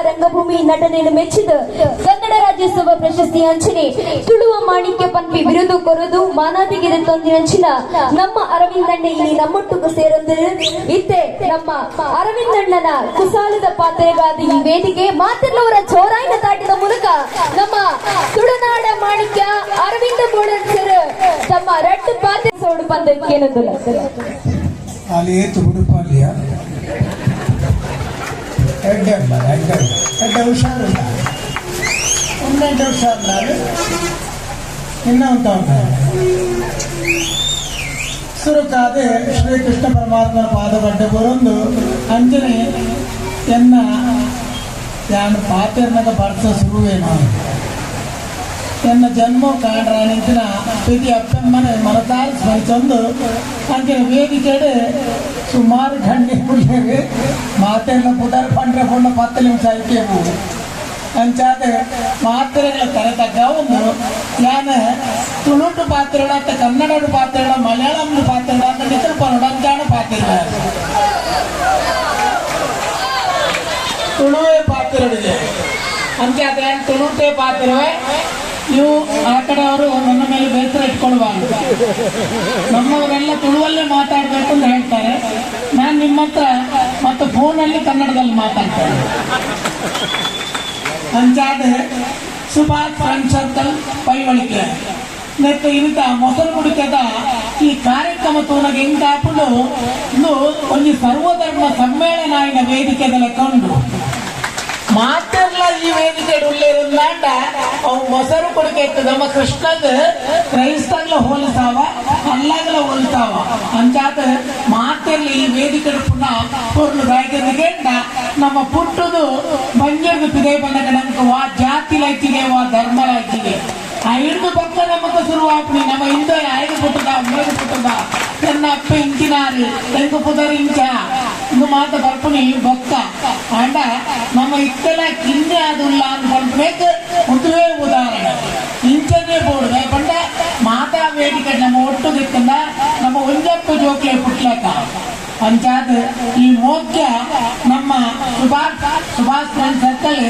ರಂಗಭೂಮಿ ನಟನೆಯನ್ನು ಮೆಚ್ಚಿದ ಕನ್ನಡ ರಾಜ್ಯೋತ್ಸವ ಪ್ರಶಸ್ತಿ ಅಂಚನೆ ತುಳುವ ಮಾಣಿಕ್ಯ ಪನ್ಪಿ ಬಿರುದು ಕೊರದು ಮಾನಾದಿಗೆರೆ ತೊಂದಿನಂಚಿನ ನಮ್ಮ ಅರವಿಂದಣ್ಣ ಇಲ್ಲಿ ನಮ್ಮೊಟ್ಟಿಗೆ ಸೇರೊಂದಿರು ಇತ್ತೆ ನಮ್ಮ ಅರವಿಂದಣ್ಣನ ಕುಸಾಲದ ಪಾತ್ರೆಗಾದ ಈ ವೇದಿಕೆ ಮಾತೆಲ್ಲವರ ಚೋರಾಯಿನ ತಾಟಿದ ಮೂಲಕ ನಮ್ಮ ತುಳುನಾಡ ಮಾಣಿಕ್ಯ ಅರವಿಂದ ಬೋಳನ್ ಸರ್ ತಮ್ಮ ರಟ್ಟು ಪಾತ್ರೆ ಸೋಡು ಪಂದಕ್ಕೆ ಏನಂದಿಲ್ಲ? ಅಲ್ಲಿ ಉಡುಪಲ್ಲಿಯ ಎಡ್ಡೆ ಅಲ್ಲ ಎಡ್ಡೆ ಅಲ್ಲ. ಎಡ್ಡೆ ಹುಷಾರಿಲ್ಲ ಒಂದೆಂಟು ಹುಷಾರಿಲ್ಲ ಇನ್ನ ಅಂತ ಸುರುಕಾದೆ ಶ್ರೀಕೃಷ್ಣ ಪರಮಾತ್ಮನ ಪಾದಗಡ್ಡೆ ಬರೊಂದು ಅಂಜನೆ ಎನ್ನ ಯಾನು ಪಾತೆರ್ನಾಗ ಬರ್ಸ ಶುರುವೇನು ಎನ್ನ ಜನ್ಮ ಕಾಂಡ್ರಾನಿಂಚಿನ ಪ್ರತಿ ಅಪ್ಪಮ್ಮನೆ ಮನತಾಲ್ ಸ್ಮರಿಸೊಂದು ಅಂಚಿನ ವೇದಿಕೆಡೆ ಸುಮಾರು ಗಂಟೆ ಉಳ್ಳೇವೆ ಮಾತೆಲ್ಲ ಪುಟರ್ ಪಂಡ್ರೆ ಪುಣ್ಣ ಪತ್ತು ನಿಮಿಷ ಆಯ್ಕೆವು ಅಂಚಾದ ಮಾತ್ರೆಗಳ ತರತಕ್ಕ ಒಂದು. ಯಾನ ತುಳುಟು ಪಾತ್ರೆಗಳ ಅಂತ ಕನ್ನಡದ ಪಾತ್ರೆಗಳ ಮಲಯಾಳಂ ಪಾತ್ರೆಗಳ ಅಂತ ನಿಖಲ್ ಪನ್ನಡ ಅಂಚಾಣ ಪಾತ್ರೆಗಳ ತುಳುವೆ ಪಾತ್ರೆಗಳಿದೆ. ಅಂಚಾದ ತುಳುಟೆ ಪಾತ್ರೆ ನೀವು ಆ ಕಡೆ ಅವರು ನನ್ನ ಮೇಲೆ ಬೇಸರ ಇಟ್ಕೊಳ್ಬಾರ್ದು ನಮ್ಮವರೆಲ್ಲ ತುಳುವಲ್ಲೇ ಮಾತಾಡಬೇಕು ಅಂತ ಹೇಳ್ತಾರೆ. ನಾನು ನಿಮ್ಮ ಹತ್ರ ಮತ್ತು ಫೋನಲ್ಲಿ ಕನ್ನಡದಲ್ಲಿ ಮಾತಾಡ್ತೇನೆ. Panchayat Subhash friend circle Paivalike. ಮತ್ತು ಇಂಥ ಮೊಸರು ಕುಡಿತದ ಈ ಕಾರ್ಯಕ್ರಮ ತೋನಗೆ ಹಾಕೊಂಡು ಇದು ಒಂದು ಸರ್ವಧರ್ಮ ಸಮ್ಮೇಳನ ವೇದಿಕೆದಲ್ಲ ಕಂಡು. ಈ ವೇದಿಕೆ ಉಳ್ಳೇರಿಂದಾಂಡ ಅವ ಮೊಸರು ಕೊಡುಗೆ ಇತ್ತು. ನಮ್ಮ ಕೃಷ್ಣಗ್ ಕ್ರೈಸ್ತಗ್ಲ ಹೋಲಿಸಾವ ಅಲ್ಲಾಗ್ಲ ಹೋಲಿಸಾವ. ಅಂಚಾದ ಮಾತೆಲ್ಲ ಈ ವೇದಿಕೆ ಪುನಃ ಪೂರ್ಣ ಬ್ಯಾಗಿಂದ ನಮ್ಮ ಪುಟ್ಟದು ಬಂಜರ್ದು ಪಿದೆ ಬಂದ ನಮ್ಗೆ ವಾ ಜಾತಿ ಲೈತಿಗೆ, ವಾ ಧರ್ಮ ಆ ಹಿಡಿದು ಪಕ್ಕ ನಮಗೆ ಶುರುವಾಗ್ಲಿ ನಮ್ಮ ಹಿಂದೆ ಐದು ಪುಟ್ಟದ ಮೂರು ಪುಟ್ಟದ. ನನ್ನ ಅಪ್ಪ ಇಂಚಿನಾರಿ ಎಂಕು ಪುದರ್ ಇಂಚ. ಇದು ಮಾತ ಬರ್ಪುನಿ ಬೊಕ್ಕ ಅಂಡ ನಮ್ಮ ಇತ್ತಲ ಕಿಂದೆ ಅದುಲ್ಲ ಅಂತ ಬರ್ಬೇಕು ಉದುವೆ ಉದಾಹರಣೆ ಇಂಚನೆ ಬೋರ್ಡ್ ಪಂಡ ಮಾತಾ ವೇದಿಕೆ ನಮ್ಮ ಒಟ್ಟು ದಿಕ್ಕಂದ ನಮ್ಮ ಒಂಜಪ್ಪು ಜೋಕ್ಲೆ ಪುಟ್ಲಕ ಅಂಚಾದ ಈ ಮೋಕ್ಯ ನಮ್ಮ ಸುಭಾಷ್ ಸುಭಾಷ್ ಫ್ರೆಂಡ್ ಸರ್ಕಲ್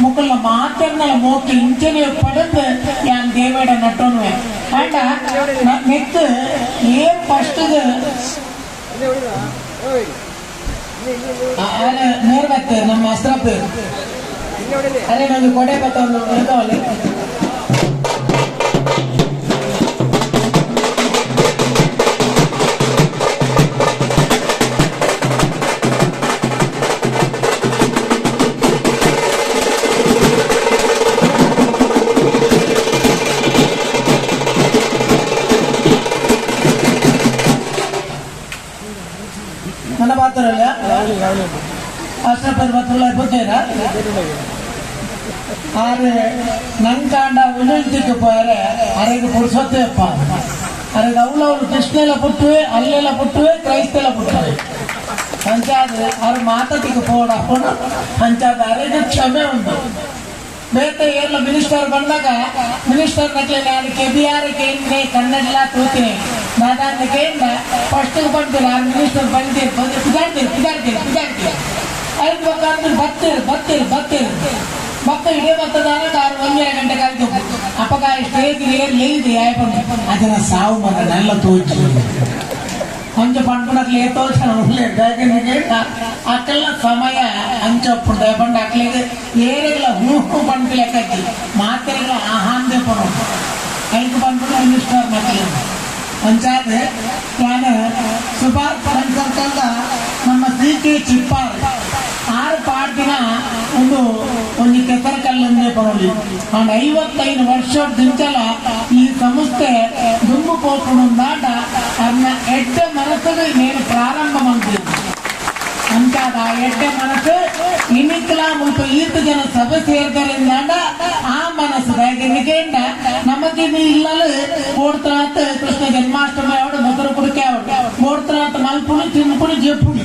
ಮುಕ್ಕಳ ಮಾತನ್ನ ಮೋಕ್ಯ ಇಂಚನೆ ಪಡೆದು ಯಾನ್ ದೇವೇಡ ನಟೋನ್ವೆ ಅಂಡ ನೆತ್ತು பேர் நம்ம அஸ்ரா பேர் அரே நாங்க கொடை பத்த வந்தவங்களுக்கு அவளை நல்லா பார்த்துறோம் இல்லையா అసలు పది పత్రులు అయిపోతాయిరా ಆದ್ರೆ ನನ್ನ ಕಾಂಡ ಉಳಿದಿಕ್ಕೆ ಹೋದರೆ ಅರೆಗೆ ಪುರುಷತ್ವ ಅಪ್ಪ ಅರೆಗೆ ಅವಳವಳು ಕೃಷ್ಣೆಲ್ಲ ಪುಟ್ಟುವೆ ಅಲ್ಲೆಲ್ಲ ಪುಟ್ಟುವೆ ಕ್ರೈಸ್ತೆಲ್ಲ ಪುಟ್ಟವೆ ಅಂಚಾದ್ರೆ ಅವ್ರ ಮಾತಕ್ಕೆ ಪೋಡಾಕೊಂಡು ಅಂಚಾದ್ರೆ ಅರೆಗೆ ಕ್ಷಮೆ ಉಂಟು ಬೇತೆ ಎಲ್ಲ ಮಿನಿಸ್ಟರ್ ಬಂದಾಗ ಮಿನಿಸ್ಟರ್ ನಕ್ಲಿಲ್ಲ ಅದು ಕೆ ಬಿ ಆರ್ ಕೇಂದ್ರ ಕನ್ನಡ ತೂತಿನಿ ನಾದಾನ ಕೇಂದ್ರ ಫಸ್ಟ್ ಬಂದಿರ ಆ ಮಿನಿಸ್ಟರ್ ಬಂದಿರ್ ಬಂದು ಸುಧಾರ್ತಿರ್ ಬತ್ತಲ್ ಬತ್ತಲ್ ಬತ್ತಲ್ ಬತ್ತಲ್. ಮಕ್ಕಳು ಇಡೇ ಬರ್ತದಾಗ ಕಾರು ಒಂದೂವರೆ ಗಂಟೆ ಕಾಯ್ದು ಅಪ್ಪಗ ಇಷ್ಟು ಅದನ್ನ ಸಾವು ಮನೆಲ್ಲ ತೋಚು. ಕೊಂಚ ಪಂಡ್ಕೊಂಡಲ್ಲಿ ತೋಚನೆ ಅಕ್ಕೆಲ್ಲ ಸಮಯ ಅಂಚಪ್ಪು ದಯಪಂಡು ಅಕ್ಕಲಿಗೆ ಏರಿಗೆಲ್ಲ ಹೂ ಹೂ ಪಂಡ್ಕಿ ಲೆಕ್ಕಿ ಮಾತೆಲ್ಲ ಆಹಾಂದೆ ಪಡು ಕೈಗೆ ಪಂಡ್ಕೊಂಡು ಇನ್ನಿಸ್ತಾರೆ ಮಕ್ಕಳು ಪಂಚಾಯತ್ ನಾನು ಸುಭಾಷ್ ಪಂಚಾಯತ್ ನಮ್ಮ ಸಿ ಕೆ ಚಿಪ್ಪ ಬರೋಲಿ ಅಂಡ್ ಐವತ್ತೈದು ವರ್ಷದಿಂಚಲ ಈ ಸಂಸ್ಥೆ ದುಂಬು ಪೋಪುಡು ದಾಟ ಅನ್ನ ಎಡ್ಡ ಮನಸ್ಸಿಗೆ నేను ಪ್ರಾರಂಭ ಮಾಡ್ತೀನಿ ಅಂತಾದ ಆ ಎಡ್ಡೆ ಮನಸ್ಸು ಇನ್ನಿಕ್ಕಲ ಮುಲ್ಪ ಈತು ಜನ ಸಭೆ ಸೇರ್ದರಿಂದ ಆ ಮನಸ್ಸು ದಾಗಿರ್ಲಿಕ್ಕೆಂಡ ನಮಗಿನ್ನು ಇಲ್ಲಲು ಓಡ್ತಾತ ಕೃಷ್ಣ ಜನ್ಮಾಷ್ಟಮಿ ಅವಡು ಮೊದಲು ಕುಡಿಕೆ ಅವಡು ಓಡ್ತಾತ ಮಲ್ಪುಣಿ ತಿನ್ಪುಣಿ ಜಪ್ಪುಣಿ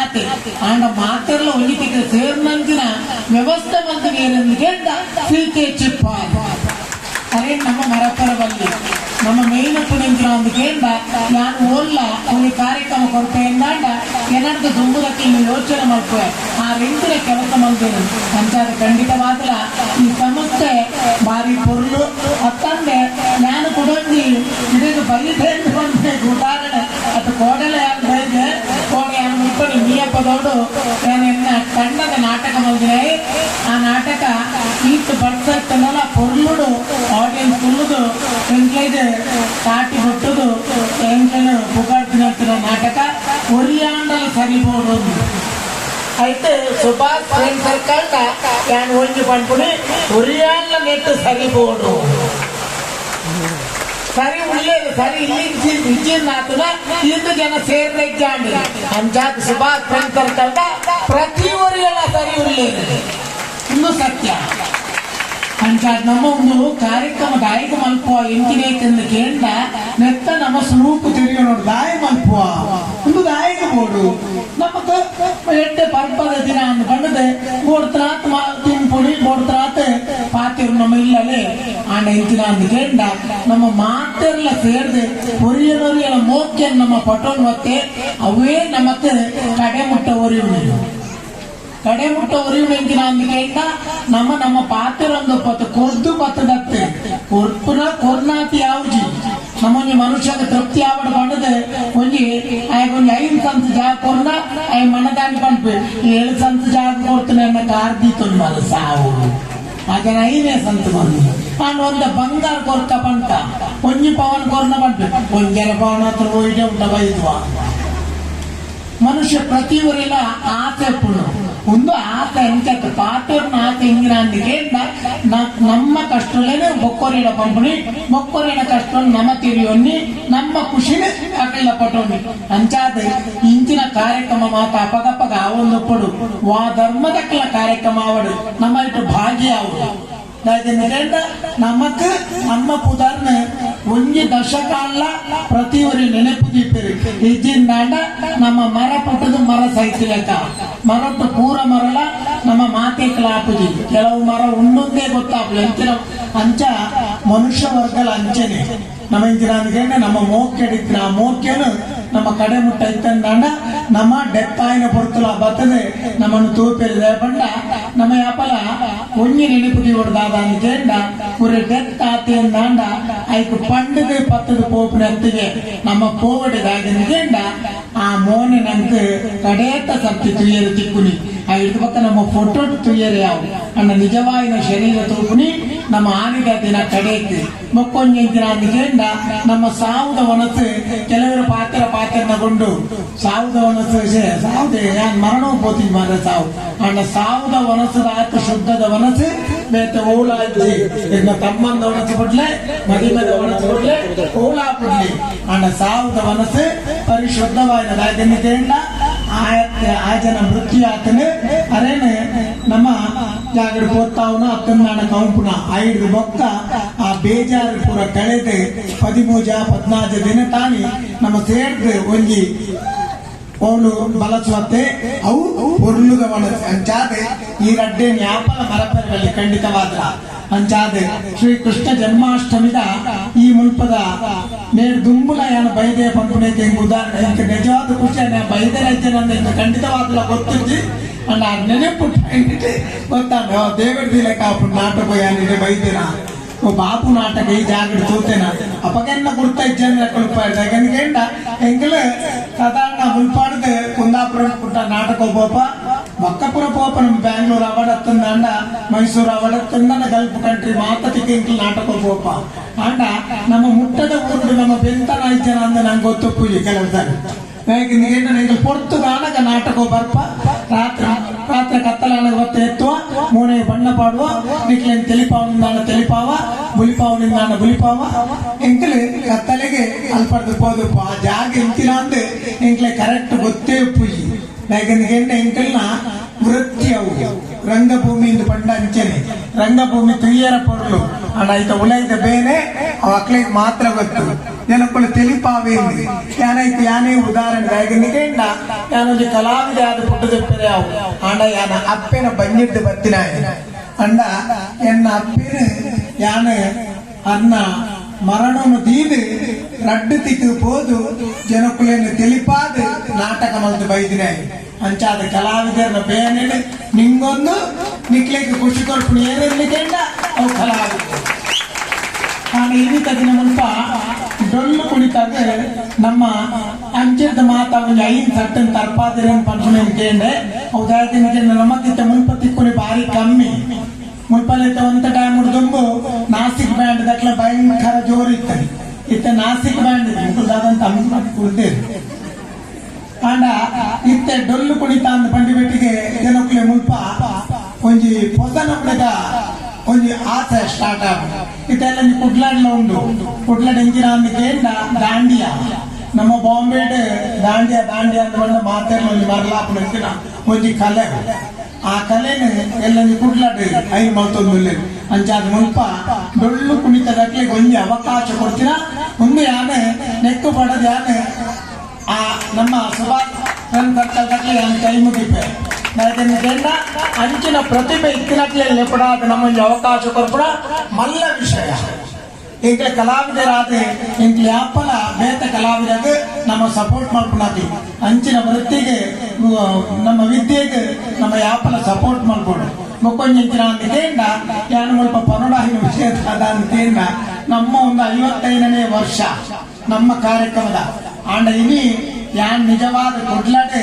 ಆತೆ ಆಂಡ ಮಾತೆಲ್ಲ ಒಲಿತಿಗೆ ಸೇರ್ನಂತಿನ ವ್ಯವಸ್ಥೆ ಮಂದಿಗೆ ಏನಂದ್ಗೆಂಡ ಸೀಕೆ ಚಿಪ್ಪ. ಅದೇ ನಮ್ಮ ಮರಪರ ಬಲ್ಲಿ ನಮ್ಮ ಮೇಯ್ನ ಪುಣಿಂಚಿನ ಒಂದು ಕೇಂದ್ರ ನಾನು ಓಲ್ಲ ಒಂದು ಕಾರ್ಯಕ್ರಮ ಕೊಡ್ಪೆ ಎಂದಾಂಡ? ಏನಾದ್ರು ದುಂಬುದಕ್ಕೆ ನೀವು ಯೋಚನೆ ಮಾಡ್ಕೋ. ಆ ರೆಂಟಿನ ಕೆಲಸ ಮಾಡ್ತೇನೆ. ಅಂತಾರ ಖಂಡಿತವಾಗಲ ಈ ಸಮಸ್ಯೆ ಭಾರಿ ಪೊರ್ಲು. ಅತ್ತಂದೆ, ನಾನು ಕೊಡೊಂದಿ ಇದಕ್ಕೆ ಬಲಿತೇನೆ ಅಂತ ಉದಾಹರಣೆ ಅದು ಕೋಡಲೆ ಬೈದೆ ಕೋಡೆ ಮುಟ್ಟಲು ನೀಯಪ್ಪದೋಡು ನಾನು ಎನ್ನ ಕನ್ನಡ ನಾಟಕ ಮಾಡಿದ್ರೆ ಆ ನಾಟಕ ಈಟ್ ಬಡ್ಸತ್ತನಲ್ಲ ಪೊರ್ಲುಡು ಆಡಿಯನ್ಸ್ ಫುಲ್ಲುದು ಎಂಕ್ಲೈದು ಕಾಟಿ ಕೊಟ್ಟದು ಎಂಕ್ಲೈನು ಪುಗಾಡ್ತಿನ ನಾಟಕ ಒರಿಯಾಂಡಲು ಸರಿಬೋಡು అయితే సుభాష్ ఫ్రెండ్ సర్కిల్ నేను ఒంగి పంపుని ఒరియాళ్ళ నెట్ సరిపోడు ಸರಿ ಒಳ್ಳೇದು, ಸರಿ ಇಲ್ಲಿ ವಿಜಯನಾಥನ ಇಂದು ಜನ ಸೇರ್ರೆಜ್ಜಾಂಡಿ ಅಂಜಾದ್ ಸುಭಾಷ್ ಪ್ರೇಮ್ಕರ್ ಕಂಡ ಪ್ರತಿಯೊರಿಗೆಲ್ಲ ಸರಿ ಒಳ್ಳೇದು ಇನ್ನು ಸತ್ಯ. ಅಂಜಾದ್ ನಮ್ಮ ಒಂದು ಕಾರ್ಯಕ್ರಮ, ಗಾಯಕ ಮಲ್ಪ ಎಂಟಿನೈತೆ ಎಂದು ಕೇಂದ್ರ ನೆತ್ತ ನಮ್ಮ ಸ್ವರೂಪ ತಿರುಗಿ ನೋಡಿ ದಾಯ ಮಲ್ಪುವ ಒಂದು ದಾಯಕ ಬೋಡು ನಮಕ ಎಡ್ಡೆ ಪರ್ಪದ ದಿನ ಅಂದ್ ಬಂದದೆ ಬೋಡ್ತ್ರಾತ್ ತಿಂಪುಡಿ ಬೋಡ್ತ್ರಾತ್ ಪಾತಿರು ನಮ್ಮ ಇಲ್ಲಲೇ ಆಂಡ ಎಂಟಿನ ಅಂದ್ ಕೇಂದ್ರ ನಮ್ಮ ಮಾತೆಲ್ಲ ಸೇರ್ದು ಒರಿಯನೊರಿಯನ ಮೋಕ್ಯ ನಮ್ಮ ಪಟೋನ್ ಒತ್ತೆ ಅವೇ ನಮಕ್ ಕಡೆ ಮುಟ್ಟ ಒರಿಯುವುದು ಕಡೆ ಮುಟ್ಟ ಉರಿಯುವೆಂಕಿನ ಅಂದಿಕೆಯಿಂದ ನಮ್ಮ ನಮ್ಮ ಪಾತ್ರರೊಂದು ಪತ್ತು ಕೊರ್ದು ಪತ್ತದತ್ತೆ ಕೊರ್ಪುನ ಕೊರ್ನಾತಿ ಯಾವ್ಜಿ ನಮ್ಮೊಂಜಿ ಮನುಷ್ಯಗೆ ತೃಪ್ತಿ ಆವಡ ಬಂಡದ ಒಂಜಿ ಆಯ್ಗ ಒಂಜಿ ಐದು ಸಂತ ಜಾಗ ಕೊರ್ನ ಆಯ್ ಮನದಾನಿ ಪಂಪು ಏಳು ಸಂತ ಜಾಗ ಕೊಡ್ತಾನೆ ಅನ್ನ ಕಾರ್ದೀತೊಂದು ಮಲ ಸಾವು ಹಾಗೆ ಐನೇ ಸಂತ ಬಂದು ನಾನು ಒಂದು ಬಂಗಾರ ಕೊರ್ಕ ಪಂಟ ಒಂಜಿ ಪವನ್ ಕೊರ್ನ ಪಂಪು ಒಂಜರ ಪವನ ಹತ್ರ ಹೋಯ್ದೆ ಉಂಟ ಬೈದ್ವಾ ಮನುಷ್ಯ ಪ್ರತಿಯೊರಿಲ ಆಸೆ ಪುಣ್ಣು ಒಂದು ಆಸೆ ಎಂಚತ್ತು ಪಾತರ್ನ ಆಸೆ ಹಿಂಗಿನ ಅಂದಿಗೆ ನಮ್ಮ ಕಷ್ಟಲೇನೆ ಬೊಕ್ಕೊರಿಡ ಪಂಪಣಿ ಬೊಕ್ಕೊರಿಡ ಕಷ್ಟ ನಮ್ಮ ತಿರಿಯೊನ್ನಿ ನಮ್ಮ ಖುಷಿನೇ ಅಕಲ್ಲ ಪಟೋನಿ ಅಂಚಾದ ಇಂಚಿನ ಕಾರ್ಯಕ್ರಮ ಮಾತ ಅಪಗಪಗ ಅವೊಂದು ಪಡು. ವಾ ಧರ್ಮದಕ್ಕಲ ಕಾರ್ಯಕ್ರಮ ಅವಡು ನಮ್ಮ ಇಟ್ಟು ಭಾಗಿಯಾವುದು ನಮಕ್ ನಮ್ಮ ಪುದರ್ನ ಒಂಜಿ ದಶಕಾಲ ಪ್ರತಿಯೊರಿ ನೆನಪು ದಿಪ್ಪರು ಇಜ್ಜಿಂದಾಂಡ ನಮ್ಮ ಮರ ಪಟ್ಟದ ಮರ ಸೈತಿಲೆಕ್ಕ ಮರಟ್ಟು ಪೂರ ಮರಲ ನಮ್ಮ ಮಾತೆ ಕ್ಲಾಪುಜಿ ಕೆಲವು ಮರ ಉಣ್ಣೊಂದೇ ಗೊತ್ತಾಗ್ಲಿ. ಅಂಚಿನ ಅಂಚ ಮನುಷ್ಯ ವರ್ಗಲ ಅಂಚನೆ. ನಮ್ಮ ಇಂಚಿನ ನಮ್ಮ ಮೋಕ್ಯನು ನಮ್ಮ ಕಡೆ ಮುಟ್ಟೈತಂಡ ನಮ್ಮ ಡೆತ್ತಾಯಿನ ಪೊರ್ತುಲ ಬತ್ತದೆ ನಮ್ಮನ್ನು ತೂಪಿರಿದೆ ಬಂಡ ನಮ್ಮ ಯಾಪಲ ಒಂಜಿ ನೆನಪುಡಿ ಹೊಡೆದಾದ ಅಂದ ஒரு டெத் ஆத்தேன்டாண்டா அதுக்கு பண்டுது பத்தது போப்பினத்துக்கு நம்ம போவடுதாகின்றேண்டா ஆ மோனு நந்து கடையத்த சக்தி துயரு திக்குனி அதுக்கு பக்கம் நம்ம ஃபோட்டோ துயரே ஆகும். அந்த நிஜவாயின சரீர தூக்குனி ಶರೀರ ತೂಪುನಿ ನಮ್ಮ ಆನಿದ ದಿನ ಕಡೇತು ಮೊಕ್ಕೊಂಜಿ ದಿನ ಅಂದಿಗೆಂಡ ನಮ್ಮ ಸಾವುದ ವನಸು ಕೆಲವರು ಪಾತ್ರ ಪಾತ್ರನಗೊಂಡು ಸಾವುದ ವಿಷಯ, ಸಾವುದೆ, ಯಾನ್ ಮರಣವು ಪೋತೀನಿ ಮಾರ ಸಾವು. ಅಣ್ಣ, ಸಾವುದ ಒನಸು ಆತ ಶುದ್ಧದ ಒನಸು ಮೇತ ಓಲಾಯ್ತು ಇನ್ನ ತಮ್ಮಂದ ಒಣಸು ಬಿಡ್ಲೆ, ಮದಿಮದ ಒಣಸಿ ಬಿಡ್ಲೆ, ಓಲಾ ಬಿಡ್ಲಿ. ಅಣ್ಣ, ಸಾವುದ ಒನಸು ಪರಿಶುದ್ಧವಾದ ಆಯತ್ತ ಆ ಜನ ಆತನೆ ಅರೇನೆ ನಮ್ಮ ಜಾಗಡ್ ಪೋತಾವನು ಮಾಡ ಕಂಪುನ ಐದು ಬೊಕ್ಕ ಆ ಬೇಜಾರು ಪೂರ ಕಳೆದೆ ಪದಿಮೂಜ ಪದ್ನಾಜ ದಿನ ತಾನಿ ನಮ್ಮ ಸೇರ್ದು ಒಂಜಿ ಅವನು ಬಲಸುವಂತೆ ಅವು ಉರುಳುಗವನ ಸಂಚಾದೆ ಈ ರಡ್ಡೆ ನ್ಯಾಪಲ ಮರಪೆರಗಲ್ಲಿ ಖಂಡಿತವಾದ ಅಂಚಾದೆ ಶ್ರೀ ಕೃಷ್ಣ ಜನ್ಮಾಷ್ಟಮಿದ ಈ ಮುಲ್ಪದ ನೇರು ದುಂಬುಲ ಯಾನ ಬೈದೆ ಪಂಪುನೈತೆ ಉದಾಹರಣೆ. ಇಂಕ ನಿಜವಾದ ಖುಷಿಯನ್ನ ಬೈದರೈತೆ ನನ್ನ ಖಂಡಿತವಾದ ಖಂಡಿತವಾಗ್ಲ ಗೊತ್ತಿದ್ದು ಅಣ್ಣ ನೆನಪು ಗೊತ್ತಾಡ ದೇವರದಿ ಲೆಕ್ಕ ನಾಟಕ ಯಾನಿದೆ ಬೈದಿರ ಬಾಪು ನಾಟಕ ಈ ಜಾಗ ಚೂತೇನ ಅಪಗೆನ್ನ ಗುರ್ತಾ ಇಜ್ಜನ ಕುಲ್ಪಾಡ್ದ ಹೆಂಗೇಂಡ ಸಾಧಾರಣ ಮುಲ್ಪಾಡ್ದು ಕುಂದಾಪುರ ಪುಟ್ಟ ನಾಟಕ ಒಬ್ಬ ಮಕ್ಕಪುರ ಪಾಪ ನಮ್ ಬ್ಯಾಂಗ್ಳೂರ್ ಅವಡತ್ತಂದ ಅಣ್ಣ ಮೈಸೂರು ಅವಡತ್ತಂದ ಗಲ್ಫ್ ಕಂಟ್ರಿ ಮಾತಟಿಗೆ ಇಂಕಲ್ ನಾಟಕ ಪೋಪ ಅಣ್ಣ ನಮ್ಮ ಮುಟ್ಟದ ಊರುಡು ನಮ್ಮ ಬೆಂತನ ಜನ ಅಂದ ನಂಗೆ ಗೊತ್ತು ಪೂಜೆ ಕೆಲವದಾಗ ಹೇಗೆ ಪೊರ್ತು ಆನಗ ನಾಟಕ ಬರ್ಪ ರಾತ್ರಿ ರಾತ್ರಿ ಕತ್ತಲಾನಗ ಬತ್ತ ಎತ್ತುವ ಮೂನೆ ಬಣ್ಣ ಪಾಡುವ ನಿಕ್ಲೇನ್ ತೆಲಿಪಾವನಿಂದಾನ ತೆಲಿಪಾವ ಬುಲಿಪಾವನಿಂದಾನ ಬುಲಿಪಾವ ಎಂಕಲು ಕತ್ತಲೆಗೆ ಅಲ್ಪಡ್ದು ಪೋದಪ್ಪ ಆ ಜಾಗ ಇಂತಿನ ಅಂದು ಎಂಕ್ಲೆ ಕರೆಕ್ಟ್ ಗೊತ್ತೇ ಪೂಜಿ ಯಾಕೆಂದ್ರೆ ಹೆಂಕಲ್ನ ವೃತ್ತಿ ಅವು ರಂಗಭೂಮಿ ಇಂದು ಪಂಡ ಅಂಚನೆ. ರಂಗಭೂಮಿ ತುಯ್ಯರ ಪೊರ್ಲು. ಅಣ್ಣ ಈತ ಉಲೈದ ಬೇನೆ ಅವ ಮಾತ್ರ ಗೊತ್ತು. ಜನಕ್ಕಳು ತಿಳಿಪಾವೇಂದು ಯಾನೈತು, ಯಾನೇ ಉದಾಹರಣೆ. ಯಾಕೆಂದ್ರೆ ಯಾನೊಂದು ಕಲಾವಿದ ಆದ ಪುಟ್ಟದಪ್ಪರೆ ಅವು ಅಣ್ಣ, ಯಾನ ಅಪ್ಪೆನ ಬಂದಿದ್ದು ಬತ್ತಿನ ಅಣ್ಣ, ಎನ್ನ ಅಪ್ಪಿನ ಯಾನ ಅನ್ನ ಮರಣನು ದೀದು ರಡ್ಡು ತಿತ್ತು ಪೋದು ಜನಕುಲೇನು ತಿಳಿಪಾದ ನಾಟಕ ಮಲ್ದು ಬೈದಿನ ಅಂಚಾದ ಕಲಾವಿದರ ಬೇನೆ ನಿಂಗೊಂದು ನಿಕ್ಲೇಗೆ ಖುಷಿ ಕೊಡ್ಪು ಏನಿರ್ಲಿಕ್ಕೆಂಡ ಅವು ಕಲಾವಿದ ನಾನು ಈ ದಿನ ಮುಲ್ಪ ಡೊಳ್ಳು ಕುಣಿತಾಗ ನಮ್ಮ ಅಂಚದ ಮಾತ ಒಂದು ಐದು ಸಟ್ಟನ್ ತರ್ಪಾದಿರ ಪಂಚಮಿ ದಿನ ನಮ್ಮ ನಮ್ಮಕ್ಕಿಂತ ಮುಲ್ಪ ತಿಕ್ಕೊಂಡು ಭಾರಿ ಕಮ್ಮಿ. ಮುಲ್ಪಲ್ಲಿದ್ದ ಒಂತ ಟೈಮ್ ಹುಡ್ದುಂಬು ನಾಸಿಕ್ ಬ್ಯಾಂಡ್ ದಕ್ಲ ಭಯಂಕರ ಜೋರು ಇತ್ತది ಇತ್ತ ನಾಸಿಕ್ ಬ್ಯಾಂಡ್ ಮುಕ್ಕುದಾದಂತ ಅಮ್ಮ ಕುಡ್ದೇರು ಆಂಡ ಇತ್ತೆ ಡೊಲ್ಲು ಕುಣಿತ ಅಂದ ಪಂಡಿ ಬೆಟ್ಟಿಗೆ ಜನಕ್ಲೆ ಮುಲ್ಪ ಒಂಜಿ ಹೊಸನಪ್ಪದ ಒಂಜಿ ಆಸೆ ಸ್ಟಾರ್ಟ್ ಆಗ ಇದೆಲ್ಲ ನೀವು ಕುಡ್ಲಾಡ್ಲ ಉಂಡು. ಕುಡ್ಲಾಡ್ ಎಂಜಿನ ಅಂದಕ್ಕೆ ದಾಂಡಿಯ. ನಮ್ಮ ಬಾಂಬೆಡ್ ದಾಂಡಿಯ ದಾಂಡಿಯ ಅಂತ ಮಾತೇ ಒಂದು ಇತ್ತಿನ ಒಂಜಿ ಕಲೆ. ಆ ತಲೆನೆ ಎಲ್ಲ ನೀವು ಕುಡ್ಲಾಡ್ ಐದು ಮಲ್ತೊಂದು ಅಂಚಾದ ಮುಲ್ಪ ಡೊಳ್ಳು ಕುಣಿತದಕ್ಕೆ ಒಂಜಿ ಅವಕಾಶ ಕೊಡ್ತೀರಾ? ಒಂದು ಯಾನೆ ನೆಕ್ಕು ಪಡೆದ ಯಾನೆ ಆ ನಮ್ಮ ಸರ್ಕಲ್ದಲ್ಲಿ ನಾನು ಕೈ ಮುಗಿಪೆ. ಅಂಚಿನ ಪ್ರತಿಭೆ ಇತ್ತಿನಟ್ಲೆ ಲೆಪಡ ಅದು ನಮಗೆ ಅವಕಾಶ ಕೊಡ್ಬಿಡ ಮಲ್ಲ ವಿಷಯ. ಇಂಕ್ಲೆ ಕಲಾವಿದರಾದ ಇಂಕ್ಲೆ ಯಾಪಲ ಬೇತ ಕಲಾವಿದ ನಮ್ಮ ಸಪೋರ್ಟ್ ಮಾಡ್ಕೊಳತಿ ಅಂಚಿನ ವೃತ್ತಿಗೆ ನಮ್ಮ ವಿದ್ಯೆಗೆ ನಮ್ಮ ಯಾಪಲ ಸಪೋರ್ಟ್ ಮಾಡ್ಕೊಡು. ಮುಕ್ಕೊಂಜಿಂಚಿನ ಅಂತೇಂಡ ಯಾನು ಸ್ವಲ್ಪ ಪರೋಡಾಗಿ ವಿಷಯ ನಮ್ಮ ಒಂದು ಐವತ್ತೈದನೇ ವರ್ಷ, ನಮ್ಮ ಕಾರ್ಯಕ್ರಮದ. ಆಂಡ ಇನಿ ಯಾನ್ ನಿಜವಾದ ಕೊಡ್ಲಾಡೆ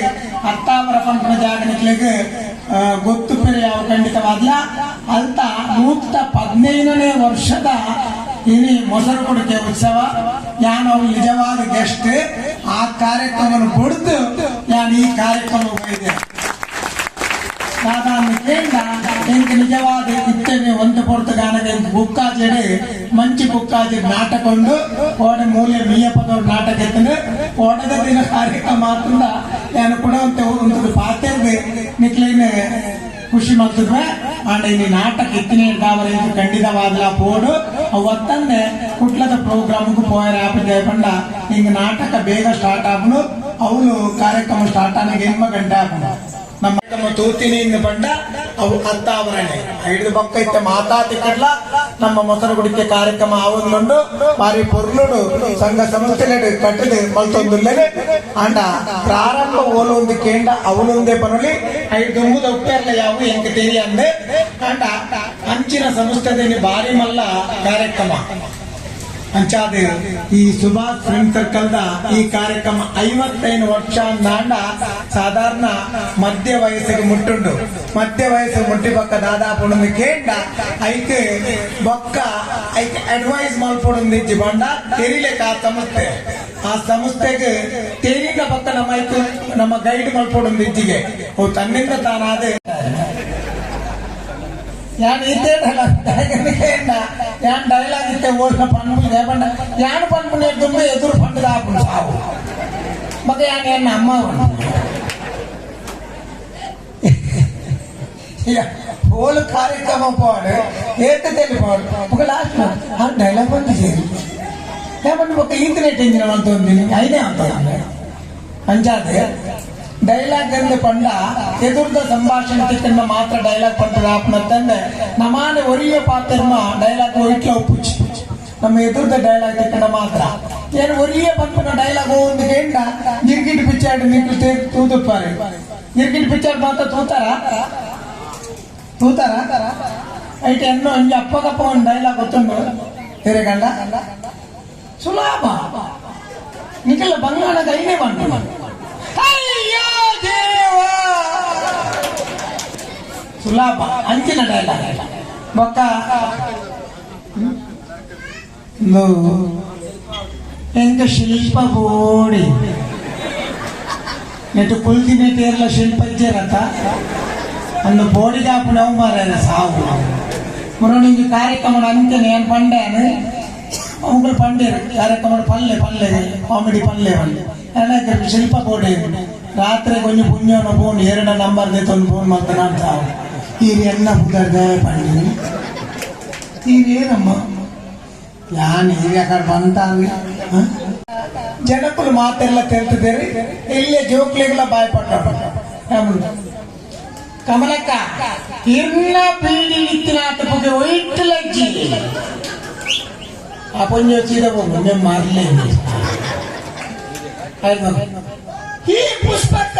ಅತ್ತಾವರ ಪಂಪನ ಜಾಗನಿಕ್ಲಿಗೆ ಗೊತ್ತು ಪೆರೆ ಯಾವ ಖಂಡಿತವಾದ್ಲ ಅಂತ ನೂತ ಪದಿನೈದನೇ ವರ್ಷದ ಇನಿ ಮೊಸರು ಕೊಡುತ್ತೆ ಉತ್ಸವ. ನಾನು ನಿಜವಾದ ಗೆಸ್ಟ್ ಆ ಕಾರ್ಯಕ್ರಮವನ್ನು ಕೊಡ್ತು ನಾನು ಈ ಕಾರ್ಯಕ್ರಮ ಹೋಗಿದೆ ಸಾಧಾರಣ ಕೇಂದ್ರ ಎಂಕ್ ನಿಜವಾದ ಇತ್ತೇನೆ ಒಂದು ಪೊರ್ತು ಗಾನಗೆ ಬುಕ್ಕಾಜೆಡೆ ಮಂಚಿ ಬುಕ್ಕಾಜಿ ನಾಟಕ ಉಂಡು ಓಡೆ ಮೂಲೆ ಮೀಯಪ್ಪದವ್ರ ನಾಟಕ ಎತ್ತನೆ ಓಡದ ದಿನ ಕಾರ್ಯಕ್ರಮ ಮಾತ್ರ ನಾನು ಕೂಡ ಒಂದು ಒಂದು ನಿಕ್ಲೇನ ಖುಷಿ ಮಾಡ್ತಿದ್ವೆ ಆಂಡ ಇಲ್ಲಿ ನಾಟಕ ಎತ್ತಿನ ಗಾವರ ಇದು ಖಂಡಿತವಾದ್ಲ ಅವತ್ತಂದೆ ಕುಟ್ಲದ ಪ್ರೋಗ್ರಾಮ್ಗೂ ಪೋಯರ ಪಂಡ ಹಿಂಗ ನಾಟಕ ಬೇಗ ಸ್ಟಾರ್ಟ್ ಆಗ್ನು ಅವನು ಕಾರ್ಯಕ್ರಮ ಸ್ಟಾರ್ಟ್ ಆನಾಗ ಗಂಟೆ ಆಗ್ನು ನಮ್ಮ ತೂತಿನಿಂದ ಬಂಡ ಅವು ಅತ್ತಾವರಣೆ ಹಿಡಿದು ಬಕ್ಕ ಇತ್ತ ಮಾತಾತಿ ಕಡ್ಲ ನಮ್ಮ ಮೊಸರು ಗುಡಿಕೆ ಕಾರ್ಯಕ್ರಮ ಆವೊಂದುಂಡು ಮಾರಿ ಪೊರ್ಲುಡು ಸಂಘ ಸಂಸ್ಥೆಲೆಡು ಕಟ್ಟದು ಮಲ್ತೊಂದುಲ್ಲೆನೆ ಅಂಡ ಪ್ರಾರಂಭ ಓಲೊಂದು ಕೇಂಡ ಅವನೊಂದೇ ಪನೊಲಿ ಐದು ದುಂಬುದ ಉಪ್ಪೆರ್ಲ ಯಾವು ಎಂಕ ತೆರಿ ಅಂದೆ ಅಂಡ ಅಂಚಿನ ಸಂಸ್ಥೆದೇನಿ ಬಾರಿ ಮಲ್ಲ ಕಾರ್ಯಕ್ರಮ ಅಂಚಾದ ಈ ಸುಭಾಷ್ ಫ್ರೆಂಡ್ ದ ಈ ಕಾರ್ಯಕ್ರಮ ಐವತ್ತೈದು ವರ್ಷ ನಾಂಡ ಸಾಧಾರಣ ಮಧ್ಯ ವಯಸ್ಸಿಗೆ ಮುಟ್ಟುಂಡು ಮಧ್ಯ ವಯಸ್ಸು ಮುಟ್ಟಿ ಬಕ್ಕ ದಾದಾಪು ಕೇಂಡ ಐಕೆ ಬೊಕ್ಕ ಐಕೆ ಅಡ್ವೈಸ್ ಮಲ್ಪೊಡು ಇಜ್ಜಿ ಬಂಡ ತೆರಿಲೆಕ್ಕ ಆ ಸಂಸ್ಥೆ. ಆ ಸಂಸ್ಥೆಗೆ ತೆರಿಗ ಪಕ್ಕ ನಮ್ಮ ನಮ್ಮ ಗೈಡ್ ಮಲ್ಪೊಡು ಇಜ್ಜಿಗೆ ಓ ತನ್ನಿಂದ ತಾನಾದೆ ഞാൻ ഇത്തേ ഡയലോഗിക്കേണ്ട ഞാൻ ഡയലോഗിത്തെ ഓർക്ക പൺപുൾ കേൾപ്പണ്ട ഞാൻ പൺപുൾ എത്തുമ്പോ എതിർ പണ്ട് താപ്പുൾ സാവും മക്ക ഞാൻ എന്നെ അമ്മ ಹೋಲು ಕಾರ್ಯಕ್ರಮ ಪಾಡು ಏಟದಲ್ಲಿ ಪಾಡು ಮಗ ಲಾಸ್ಟ್ ಆ ಡೈಲಾಗ್ ಬಂದು ಸೇರಿ ಯಾಕಂದ್ರೆ ಮಕ್ಕ ಈತನೇ ಟೆಂಜಿನ ಅಂತ ಅಂದಿನಿ ಐದೇ ಅಂತ ಅಂಜಾದೆ ಡೈಲಾಗ್ ಅಂದ್ರೆ ಪಂಡ ಎದುರ್ದ ಸಂಭಾಷಣೆ ತಿಕ್ಕಂಡ ಮಾತ್ರ ಡೈಲಾಗ್ ಪಂಡ ಆಪ್ನತ್ತಂದೆ ನಮಾನೆ ಒರಿಯ ಪಾತ್ರಮ ಡೈಲಾಗ್ ಇಟ್ಲ ಒಪ್ಪುಚ್ಚಿ ನಮ್ಮ ಎದುರ್ದ ಡೈಲಾಗ್ ತಿಕ್ಕಂಡ ಮಾತ್ರ ಏನು ಒರಿಯ ಪಂಪನ ಡೈಲಾಗ್ ಒಂದು ಕೇಂಡ ಗಿರ್ಗಿಟ್ ಪಿಚ್ಚಾಡ್ ನಿಕ್ಲು ತೂದುಪ್ಪಾರೆ ಗಿರ್ಗಿಟ್ ಪಿಚ್ಚಾಡ್ ಮಾತ್ರ ತೂತಾರ ತೂತಾರ ಐತೆ ಎನ್ನೋ ಒಂಜಿ ಅಪ್ಪಗಪ್ಪ ಒಂದು ಡೈಲಾಗ್ ಗೊತ್ತುಂಡು ತಿರುಗಂಡ ಸುಲಭ ನಿಖಿಲ ಬಂಗಾಳ ಕೈನೇ ಬಂದು ಸುಲಭ ಅಂಚಿನ ಡೈಲಾಗ್ ಬೊಕ್ಕ ಎಂಕ ಶಿಲ್ಪ ಬೋಡಿ ನೆಟ್ಟು ಕುಲ್ದಿನ ಟೇರ್ಲ ಶಿಲ್ಪ ಇಜ್ಜೇರತ್ತ ಅನ್ನು ಬೋಡಿ ದಾಪು ನಾವು ಮಾರ ಸಾವು ಮುರಣಿಂದು ಕಾರ್ಯಕ್ರಮ ಅಂಚನೆ ಏನು ಪಂಡಾನು அவங்க பண்ணேன் காரக்கமான பல்ல பல்ல காமெடி பல்ல பல்ல ஆனால் சில்ப போடு. ராத்திரி கொஞ்சம் புண்ணியம் போன் ஏறட நம்பர் தொன் போன் மற்ற நான் சாகும் ಇವರೆಲ್ಲ ಹುಡ್ದಾಡ್ದೆ ಪಡಲಿ ಇವೇನಮ್ಮ ಯಾನ್ ಯಾಕಡೆ ಬಂತ ಜನಕ್ಕೂ ಮಾತೆಲ್ಲ ತಿಳ್ತಿದ್ದೀರಿ ಇಲ್ಲೇ ಜೋಕ್ಲಿಗೆಲ್ಲ ಬಾಯ್ ಪಟ್ಟ ಕಮಲಕ್ಕ ಎಲ್ಲ ಬೀಡಿ ನಿತ್ತಿನಾಟ ಬಗ್ಗೆ ಒಯ್ಟಲ ಅಪಂಜ ಚೀರಬಹುದು ಮಾರಲೇ ಮಾರ್ಲೇ ಈ ಪುಷ್ಪಕ್ಕ!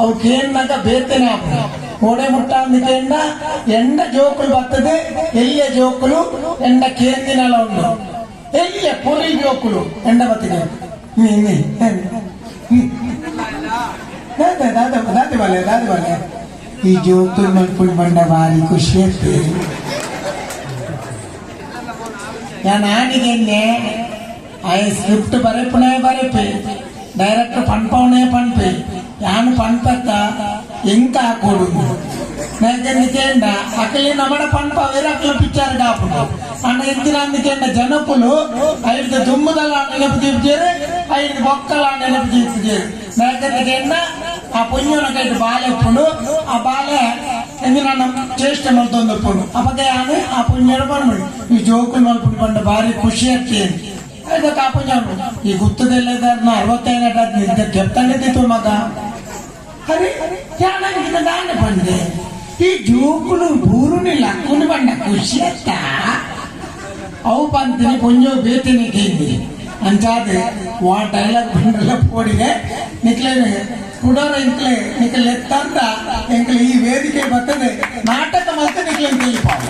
ಅವು ಕೇಂದಾಗ ಬೇತನೆ ಆಪು ಓಡೆ ಮುಟ್ಟ ಅಂದಿಕೆಂಡ ಎಂಡ ಜೋಕುಲು ಬರ್ತದೆ ಎಲ್ಲಿಯ ಜೋಕುಲು ಎಂಡ ಕೇಂದಿನಲ ಉಂಡು ಎಲ್ಲಿಯ ಪುರಿ ಜೋಕುಲು ಎಂಡ ಬತ್ತಿಗೆ ನೀ ನೀ ದಾದ ದಾದ ದಾದ ಬಲೆ ದಾದ ಬಲೆ ಈ ಜೋಕುಲು ಮಲ್ಪುಲ್ ಬಂಡ ಭಾರಿ ಖುಷಿ ಅತ್ತಿ ഞാൻ ആണികന്നെ ആ സ്ക്രിപ്റ്റ് പറയപ്പണേ പറയപ്പ് ഡയറക്ടർ പൺപവണേ പൺപ് ಯಾನು ಪನ್ಪತ್ತ ಇಂಕ ಹಾಕೋಡು ఎందుకేంట అక్కడ నమ్మడ పంట వేరే అట్లా పిచ్చారు కాకుండా అన్న ఎత్తినందుకేంట జనకులు ఐదు దుమ్ముదలా నిలుపు తీపుచారు ఐదు బొక్కలా నిలుపు తీపుచారు నాకెందుకేంట ఆ పుణ్యునకైతే బాలెప్పుడు ఆ బాలే ఎందుకన్నా చేష్టం వెళ్తుంది ఇప్పుడు అప్పకే అని ఆ పుణ్యుడు పనుడు ఈ జోకులు మలుపుడు పండు భారీ ఖుషి ఎక్కేది అయితే కాపుణ్యం ఈ గుర్తుకెళ్ళేదారు అరవత్తైనట్టు చెప్తాను తీతు మగా అరే ధ్యానానికి దాన్ని పండి ఈ జోకులు బూరుని లక్కుని పండ ఖుషి అత్త ಅವು ಪಂತಿನಿ ಪುಂಜೋ ಬೇತಿನಿ ಕೇಂದಿ ಅಂಚಾದ ವಾ ಡೈಲಾಗ್ ಬಂಡಲ್ಲ ಪೋಡಿಗೆ ನಿಕ್ಲೆ ಕುಡೋರ ಇಂಕ್ಲೆ ನಿಕ್ಲೆ ತಂದ ಎಂಕ್ಲೆ ಈ ವೇದಿಕೆ ಬರ್ತದೆ ನಾಟಕ ಮತ್ತೆ ನಿಕ್ಲೆ ತಿಳಿಪಾವು